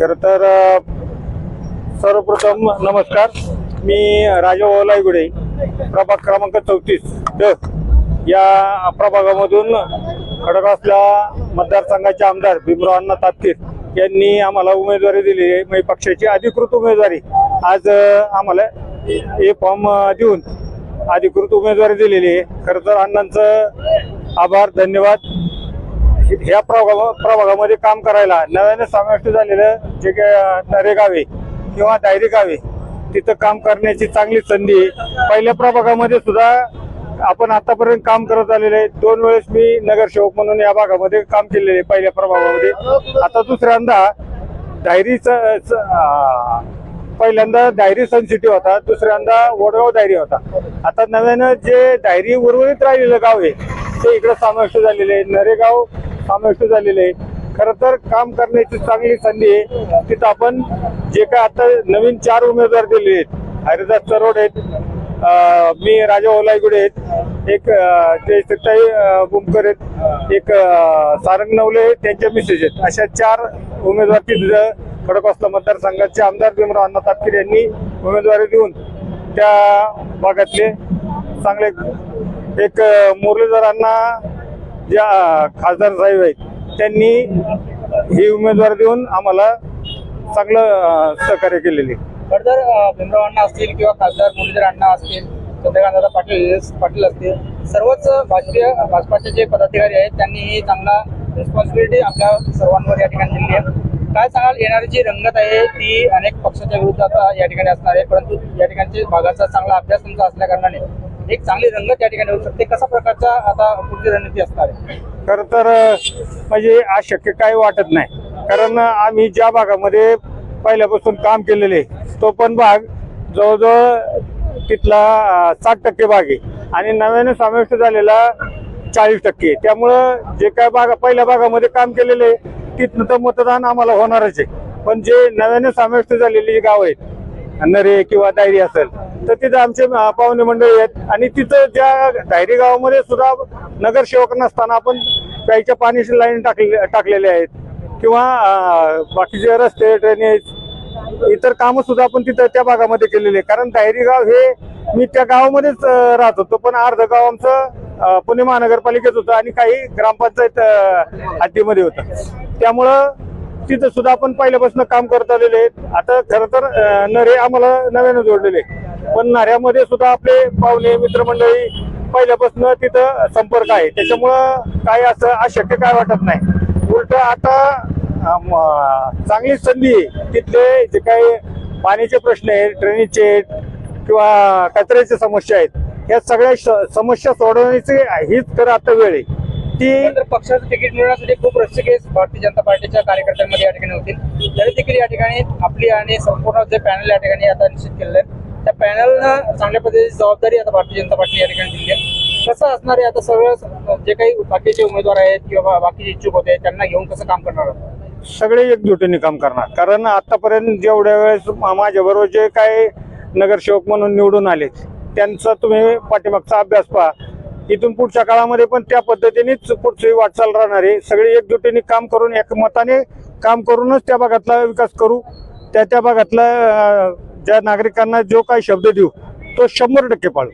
खर तर सर्वप्रथम नमस्कार. मी राजा ओलायगुडे प्रभाग क्रमांक चौतीस ड या प्रभागामधून खडकवासला मतदारसंघाचे आमदार भीमराव अण्णा तापकीर यांनी आम्हाला उमेदवारी दिली. आहे म्हणजे पक्षाची अधिकृत उमेदवारी. आज आम्हाला हे फॉर्म देऊन अधिकृत उमेदवारी दिलेली आहे. खरं तर अण्णांचं आभार धन्यवाद. ह्या प्रभागा प्रभागामध्ये काम करायला नव्याने समाविष्ट झालेलं जे काही नरेगावे किंवा दायरी तिथं काम करण्याची चांगली संधी पहिल्या प्रभागामध्ये सुद्धा आपण आतापर्यंत काम करत आलेले आहे. दोन वेळेस मी नगरसेवक म्हणून या भागामध्ये काम केलेले आहे पहिल्या प्रभागामध्ये. आता दुसऱ्यांदा डायरीचा पहिल्यांदा डायरी सन सिटी होता दुसऱ्यांदा वडगाव डायरी होता. आता नव्यानं जे डायरी उर्वरित राहिलेलं गाव आहे ते इकडे समाविष्ट झालेले आहे. नरेगाव समाविष्ट झालेले आहे. खरं तर काम करण्याची चांगली संधी आहे. तिथं आपण जे काय आता नवीन चार उमेदवार दिले आहेत. हरिदास चरोड आहेत. मी राजा ओलायगुडे आहेत. एक ते सत्ताई बुमकर आहेत. एक सारंग नवले आहेत, त्यांच्या मिसेज आहेत. अशा चार उमेदवार तिथं खडकवासला मतदारसंघाचे आमदार भीमराव अण्णा तापकीर यांनी उमेदवारी देऊन त्या भागातले चांगले एक मुरलीधरांना ज्या खासदार साहेब आहेत त्यांनी ही उमेदवार देऊन आम्हाला चांगलं सहकार्य केलेले. फर्दर भीमराव अण्णा असतील किंवा खासदार मुरलीधर अण्णा असतील चंद्रकांतदादा पाटील पाटील असतील सर्वच भाजपीय भाजपाचे जे पदाधिकारी आहेत त्यांनी ही चांगला रिस्पॉन्सिबिलिटी आपल्या सर्वांवर या ठिकाणी दिली आहे. काय सांगाल येणारी जी रंगत आहे ती अनेक पक्षाच्या विरुद्ध आता या ठिकाणी असणार आहे परंतु या ठिकाणच्या भागाचा चांगला अभ्यास तुमचा असल्या कारणाने एक चांगली रंगत त्या ठिकाणी होऊ शकते. कशा प्रकारचा आता पुढची रणनीती असणार आहे? खरं तर म्हणजे अशक्य काही वाटत नाही. कारण आम्ही ज्या भागामध्ये पहिल्यापासून काम केलेले आहे, तो पण भाग जवळजवळ तिथला साठ टक्के भाग आहे. आणि नव्याने समाविष्ट झालेला चाळीस टक्के त्यामुळं जे काय भाग पहिल्या भागामध्ये काम केलेले आहे, तिथनं तर मतदान आम्हाला होणारच आहे. पण जे नव्याने समाविष्ट झालेली जी गाव आहेत नरे किंवा डायरी असेल तर तिथं आमचे पाहुणे मंडळी आहेत. आणि तिथं ज्या डायरी गावामध्ये सुद्धा नगरसेवक नसताना आपण प्यायच्या पाण्याची लाईन टाकले टाकलेले आहेत. किंवा बाकीचे रस्ते ड्रेनेज इतर कामं सुद्धा आपण तिथं त्या भागामध्ये केलेले आहे. कारण डायरी गाव हे मी त्या गावामध्येच राहत होतो पण अर्ध गाव आमचं पुणे महानगरपालिकेत होतं आणि काही ग्रामपंचायत हद्दीमध्ये होतं. त्यामुळं तिथं सुद्धा आपण पहिल्यापासून काम करत आलेले आहेत. आता खरं तर नरे आम्हाला नव्यानं जोडलेले पण नऱ्यामध्ये सुद्धा आपले पाहुणे मित्रमंडळी पहिल्यापासून तिथं संपर्क आहे. त्याच्यामुळं काय असं अशक्य काय वाटत नाही. उलट आता चांगली संधी आहे. तिथले जे काही पाण्याचे प्रश्न आहेत ड्रेनेजचे किंवा कचऱ्याच्या समस्या आहेत या सगळ्या श- समस्या सोडवण्याची हीच खरं आता वेळ आहे. ती तर पक्षाचं तिकीट मिळवण्यासाठी खूप रस्तिकेस भारतीय जनता पार्टीच्या कार्यकर्त्यांमध्ये या ठिकाणी होतील. तरी देखील या ठिकाणी आपली आणि संपूर्ण जे पॅनल या ठिकाणी आता निश्चित केलेलं आहे त्या पॅनलनं चांगल्या पद्धतीची जबाबदारी आता भारतीय जनता पार्टी या ठिकाणी दिली आहे. कसं असणार आहे आता सगळं? जे काही बाकीचे उमेदवार आहेत किंवा बाकीचे इच्छुक होते त्यांना घेऊन कसं काम करणार सगळे एकजुटीने काम करणार. कारण आतापर्यंत जेवढ्या वेळेस माझ्याबरोबर जे काही नगरसेवक म्हणून निवडून आले त्यांचा तुम्ही पाठीमागचा अभ्यास पहा. इथून पुढच्या काळामध्ये पण त्या पद्धतीनेच पुढची वाटचाल राहणार आहे. सगळे एकजुटीने काम करून एकमताने काम करूनच त्या भागातला विकास करू. त्या त्या भागातला ज्या नागरिकांना जो काही शब्द देऊ तो शंभर टक्के पाळू.